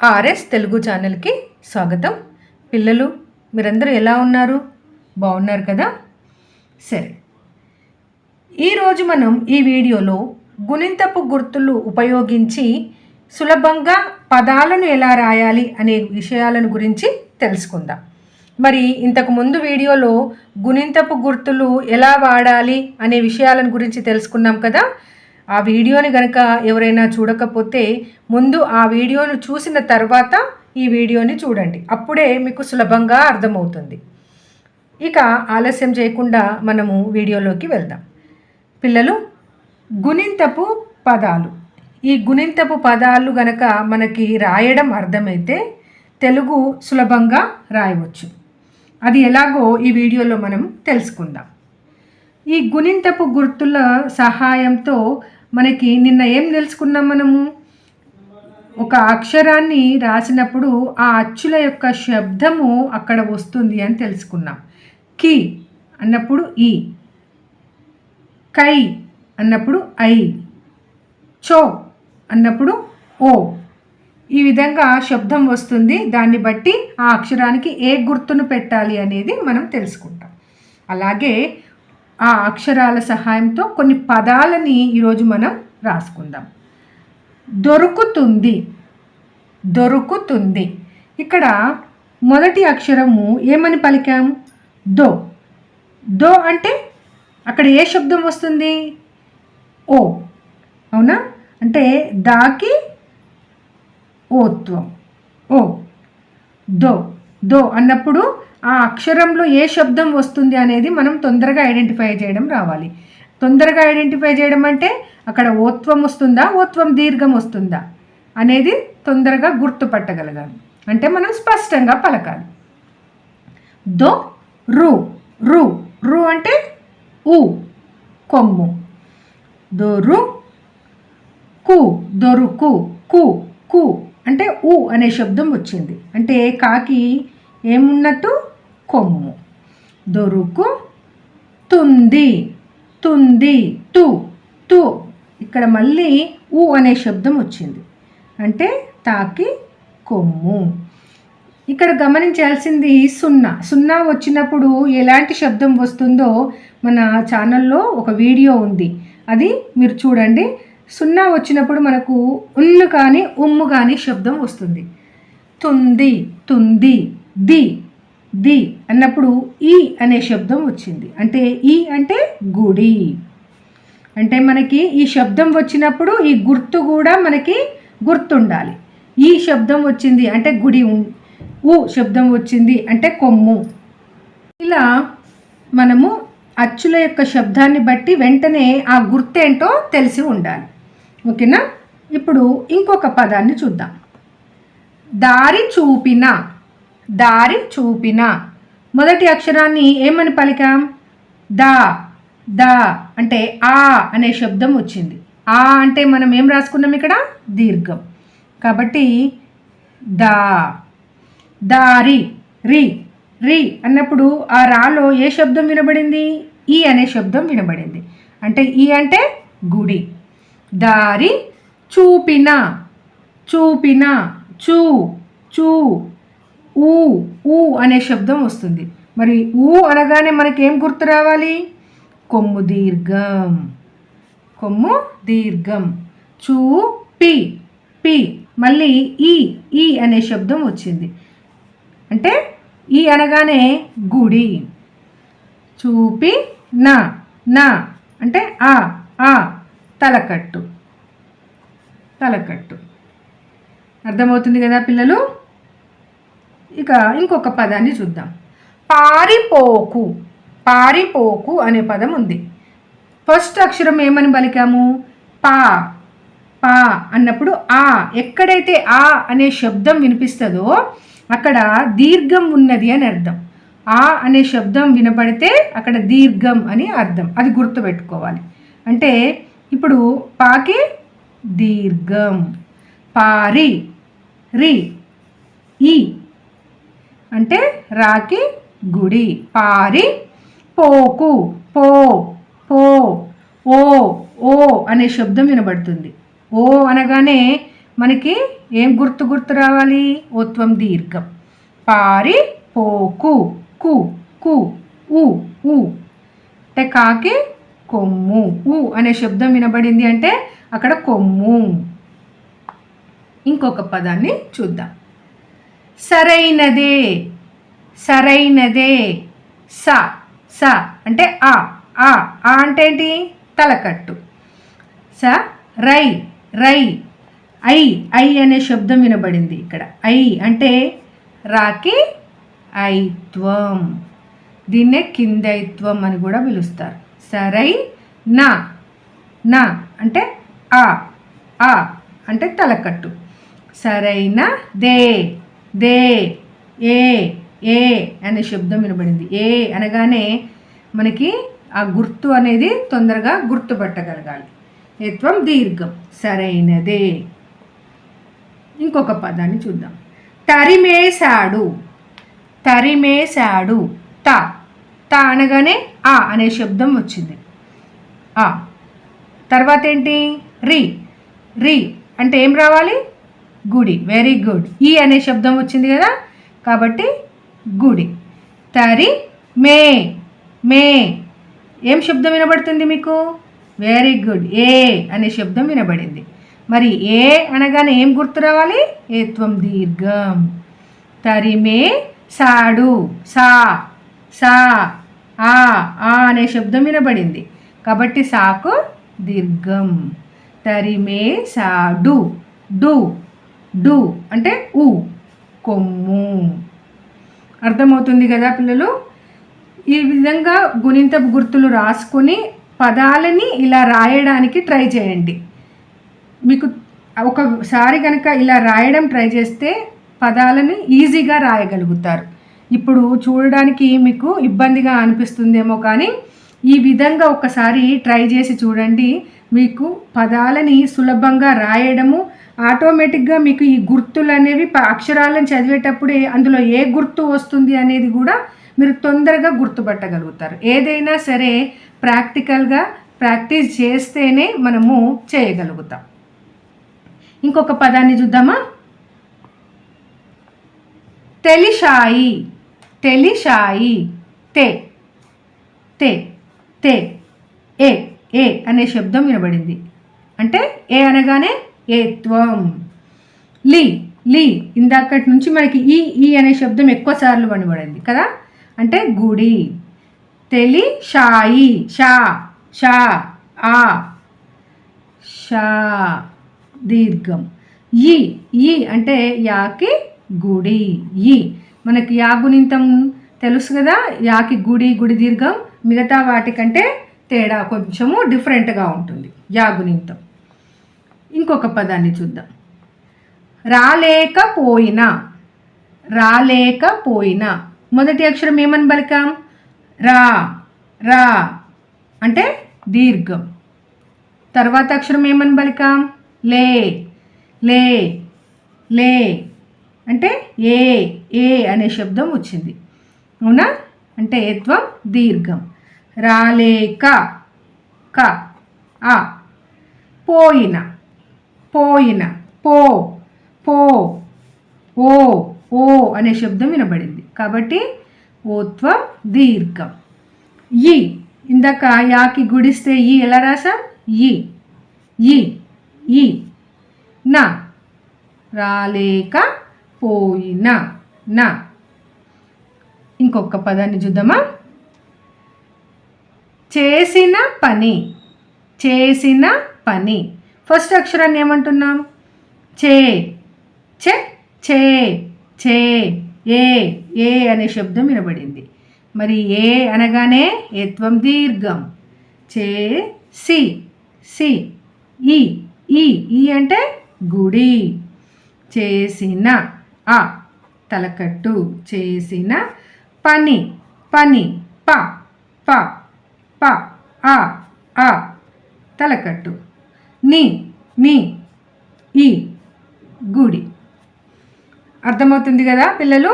RS Telugu ఛానల్కి స్వాగతం. పిల్లలు మీరందరూ ఎలా ఉన్నారు? బాగున్నారు కదా? సరే. ఈరోజు మనం ఈ వీడియోలో గుణింతపు గుర్తులు ఉపయోగించి సులభంగా పదాలను ఎలా రాయాలి అనే విషయాలను గురించి తెలుసుకుందాం. మరి ఇంతకు ముందు వీడియోలో గుణింతపు గుర్తులు ఎలా వాడాలి అనే విషయాలను గురించి తెలుసుకున్నాం కదా? ఆ వీడియోని గనక ఎవరైనా చూడకపోతే ముందు ఆ వీడియోను చూసిన తర్వాత ఈ వీడియోని చూడండి. అప్పుడే మీకు సులభంగా అర్థమవుతుంది. ఇక ఆలస్యం చేయకుండా మనము వీడియోలోకి వెళ్దాం. పిల్లలు గుణింతపు పదాలు. ఈ గుణింతపు పదాలు గనక మనకి రాయడం అర్థమైతే తెలుగు సులభంగా రాయవచ్చు. అది ఎలాగో ఈ వీడియోలో మనం తెలుసుకుందాం. ఈ గుణింతపు గుర్తుల సహాయంతో మనకి నిన్న ఏం తెలుసుకున్నాం మనము? ఒక అక్షరాన్ని రాసినప్పుడు ఆ అచ్చుల యొక్క శబ్దము అక్కడ వస్తుంది అని తెలుసుకున్నాం. కి అన్నప్పుడు ఈ. కై అన్నప్పుడు ఐ. చో అన్నప్పుడు ఓ. ఈ విధంగా శబ్దం వస్తుంది. దాన్ని బట్టి ఆ అక్షరానికి ఏ గుర్తును పెట్టాలి అనేది మనం తెలుసుకుంటాం. అలాగే ఆ అక్షరాల సహాయంతో కొన్ని పదాలని ఈరోజు మనం రాసుకుందాం. దొరుకుతుంది. దొరుకుతుంది. ఇక్కడ మొదటి అక్షరము ఏమని పలికాము దో. దో అంటే అక్కడ ఏ శబ్దం వస్తుంది? ఓ. అవునా? అంటే దాకి ఓత్వం. ఓ. దో. దో అన్నప్పుడు ఆ అక్షరంలో ఏ శబ్దం వస్తుంది అనేది మనం తొందరగా ఐడెంటిఫై చేయడం రావాలి. తొందరగా ఐడెంటిఫై చేయడం అంటే అక్కడ ఓత్వం వస్తుందా ఓత్వం దీర్ఘం వస్తుందా అనేది తొందరగా గుర్తుపట్టగలగాలి. అంటే మనం స్పష్టంగా పలకాలి. దో రు రు రు అంటే ఉ కొమ్ము. దొరు కు దొరుకు కు కు అంటే ఊ అనే శబ్దం వచ్చింది. అంటే కాకి ఏమున్నట్టు? కొమ్ము. దొరుకు తుంది తుంది. తు. తు. ఇక్కడ మళ్ళీ ఊ అనే శబ్దం వచ్చింది. అంటే తాకి కొమ్ము. ఇక్కడ గమనించాల్సింది సున్నా. సున్నా వచ్చినప్పుడు ఎలాంటి శబ్దం వస్తుందో మన ఛానల్లో ఒక వీడియో ఉంది. అది మీరు చూడండి. సున్నా వచ్చినప్పుడు మనకు ఉన్ను కానీ ఉమ్ము కానీ శబ్దం వస్తుంది. తుంది. తుంది. ది ది అన్నప్పుడు ఈ అనే శబ్దం వచ్చింది. అంటే ఈ అంటే గుడి. అంటే మనకి ఈ శబ్దం వచ్చినప్పుడు ఈ గుర్తు కూడా మనకి గుర్తుండాలి. ఈ శబ్దం వచ్చింది అంటే గుడి ఉ శబ్దం వచ్చింది అంటే కొమ్ము. ఇలా మనము అచ్చుల యొక్క శబ్దాన్ని బట్టి వెంటనే ఆ గుర్తేంటో తెలిసి ఉండాలి. ఓకేనా? ఇప్పుడు ఇంకొక పదాన్ని చూద్దాం. దారి చూపిన దారి చూపిన. మొదటి అక్షరాన్ని ఏమని పలికాం? దా దా అంటే ఆ అనే శబ్దం వచ్చింది. ఆ అంటే మనం ఏం రాసుకున్నాం ఇక్కడ? దీర్ఘం. కాబట్టి దా దారి రి రి అన్నప్పుడు ఆ రాలో ఏ శబ్దం వినబడింది? ఈ అనే శబ్దం వినబడింది. అంటే ఈ అంటే గుడి. దారి చూపిన చూపిన చూ చూ ఊ ఊ అనే శబ్దం వస్తుంది. మరి ఊ అనగానే మనకేం గుర్తు రావాలి? కొమ్ము దీర్ఘం. కొమ్ము దీర్ఘం. చూ పి పి. మళ్ళీ ఈ ఈ అనే శబ్దం వచ్చింది. అంటే ఈ అనగానే గుడి. చూపి నా నా. అంటే ఆ ఆ తలకట్టు. తలకట్టు. అర్థమవుతుంది కదా పిల్లలు? ఇక ఇంకొక పదాన్ని చూద్దాం. పారిపోకు. పారిపోకు అనే పదం ఉంది. ఫస్ట్ అక్షరం ఏమని పలికాము? పా. పా అన్నప్పుడు ఆ. ఎక్కడైతే ఆ అనే శబ్దం వినిపిస్తుందో అక్కడ దీర్ఘం ఉన్నది అని అర్థం. ఆ అనే శబ్దం వినపడితే అక్కడ దీర్ఘం అని అర్థం. అది గుర్తుపెట్టుకోవాలి. అంటే ఇప్పుడు పాకి దీర్ఘం. పారి. రి. ఈ. అంటే రాకి గుడి పారి పోకు పో పో ఓ ఓ అనే శబ్దం వినబడుతుంది. ఓ అనగానే మనకి ఏం గుర్తు గుర్తు రావాలి? ఓత్వం దీర్ఘం. పారి పోకు కు కు ఉ ఉ అంటే కాకి కొమ్ము ఉ అనే శబ్దం వినబడింది అంటే అక్కడ కొమ్ము. ఇంకొక పదాన్ని చూద్దాం. సరైనదే సరైనదే. స స అంటే ఆ ఆ ఆ అంటే ఏంటి? తలకట్టు. స రై రై. ఐ ఐ అనే శబ్దం వినబడింది ఇక్కడ. ఐ అంటే రాకి ఐత్వం. దీన్నే కిందైత్వం అని కూడా పిలుస్తారు. సరై నా నా అంటే ఆ ఆ అంటే తలకట్టు. సరైన దే దే ఏ ఏ అనే శబ్దం వినబడింది. ఏ అనగానే మనకి ఆ గుర్తు అనేది తొందరగా గుర్తుపట్టగలగాలి. ఏత్వం దీర్ఘం సరైనదే. ఇంకొక పదాన్ని చూద్దాం. తరిమేశాడు తరిమేశాడు త త అనగానే ఆ అనే శబ్దం వచ్చింది. ఆ. తర్వాత ఏంటి? రి రి అంటే ఏం రావాలి? గుడి. వెరీ గుడ్ ఈ అనే శబ్దం వచ్చింది కదా? కాబట్టి గుడి. తరి మే. మే. ఏం శబ్దం వినబడుతుంది మీకు? వెరీ గుడ్ ఏ అనే శబ్దం వినబడింది. మరి ఏ అనగానే ఏం గుర్తు రావాలి? ఏత్వం దీర్ఘం. తరిమే సాడు. సా. సా. ఆ. ఆ అనే శబ్దం వినబడింది. కాబట్టి సాకు దీర్ఘం. తరిమే సాడు. డు. డు అంటే ఉ కొమ్ము. అర్థమవుతుంది కదా పిల్లలు? ఈ విధంగా గుణింతపు గుర్తులు రాసుకొని పదాలని ఇలా రాయడానికి ట్రై చేయండి. మీకు ఒకసారి కనుక ఇలా రాయడం ట్రై చేస్తే పదాలని ఈజీగా రాయగలుగుతారు. ఇప్పుడు చూడడానికి మీకు ఇబ్బందిగా అనిపిస్తుందేమో కానీ ఈ విధంగా ఒకసారి ట్రై చేసి చూడండి. మీకు పదాలని సులభంగా రాయడము ఆటోమేటిక్గా మీకు ఈ గుర్తులు అనేవి ప- అక్షరాలను చదివేటప్పుడే అందులో ఏ గుర్తు వస్తుంది అనేది కూడా మీరు తొందరగా గుర్తుపట్టగలుగుతారు. ఏదైనా సరే ప్రాక్టికల్గా ప్రాక్టీస్ చేస్తేనే మనము చేయగలుగుతాం. ఇంకొక పదాన్ని చూద్దామా? తెలిషాయి తెలిషాయి తే తే తే ఏ ఏ అనే శబ్దం వినబడింది. అంటే ఏ అనగానే ఏత్వం లి లి. ఇందాకటి నుంచి మనకి ఈ ఈ అనే శబ్దం ఎక్కువ సార్లు కదా? అంటే గుడి. తెలి షాయి. షా షా ఆ. షా దీర్ఘం. ఈ ఈ అంటే యాకి గుడి. ఈ మనకి యా గుణింతం తెలుసు కదా? యాకి గుడి గుడి దీర్ఘం. మిగతా వాటికంటే తేడా కొంచెము డిఫరెంట్గా ఉంటుంది యా గుణింతం ఇంకొక పదాన్ని చూద్దాం. రాలేకపోయినా రాలేకపోయినా మొదటి అక్షరం ఏమని పలికాం రా రా అంటే దీర్ఘం. తర్వాత అక్షరం ఏమని పలికాం లే లే లే అంటే ఏ ఏ అనే శబ్దం వచ్చింది. అవునా? అంటే ఏత్వం దీర్ఘం. రాలేక క ఆ పోయిన. పోయిన. పో పో ఓ ఓ అనే శబ్దం వినబడింది. కాబట్టి ఓత్వం దీర్ఘం. ఈ ఇందాక యాకి గుడిస్తే ఈ ఎలా రాసాం ఈ ఈ ఈ. నా రాలేక పోయిన. నా. ఇంకొక పదాన్ని చూద్దామా? చేసిన పని చేసిన పని. ఫస్ట్ అక్షరాన్ని ఏమంటున్నాం? చే. చె? చే. చే. ఏ. ఏ అనే శబ్దం వినబడింది. మరి ఏ అనగానే ఏత్వం దీర్ఘం. చే. సి. సి. ఈ. ఈ. ఈ అంటే గుడి. చేసిన ఆ తలకట్టు చేసిన పని. పని. ప. ప. ప. ఆ ఆ తలకట్టు. నీ నీ ఈ గుడి. అర్థమవుతుంది కదా పిల్లలు?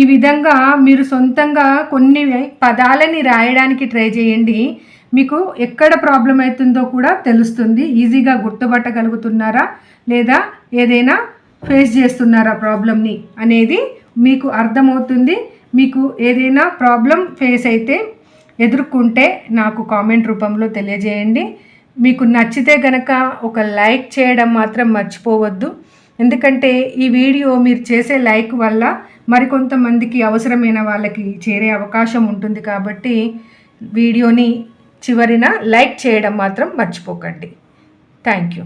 ఈ విధంగా మీరు సొంతంగా కొన్ని పదాలని రాయడానికి ట్రై చేయండి. మీకు ఎక్కడ ప్రాబ్లం అవుతుందో కూడా తెలుస్తుంది. ఈజీగా గుర్తుపట్టగలుగుతున్నారా? లేదా ఏదైనా ఫేస్ చేస్తున్నారా ప్రాబ్లమ్ని అనేది మీకు అర్థమవుతుంది. మీకు ఏదైనా ప్రాబ్లం ఫేస్ అయితే ఎదుర్కొంటే నాకు కామెంట్ రూపంలో తెలియజేయండి. మీకు నచ్చితే గనక ఒక లైక్ చేయడం మాత్రం మర్చిపోవద్దు. ఎందుకంటే ఈ వీడియో మీరు చేసే లైక్ వల్ల మరికొంతమందికి అవసరమైన వాళ్ళకి చేరే అవకాశం ఉంటుంది కాబట్టి వీడియోని చివరిన లైక్ చేయడం మాత్రం మర్చిపోకండి. Thank you.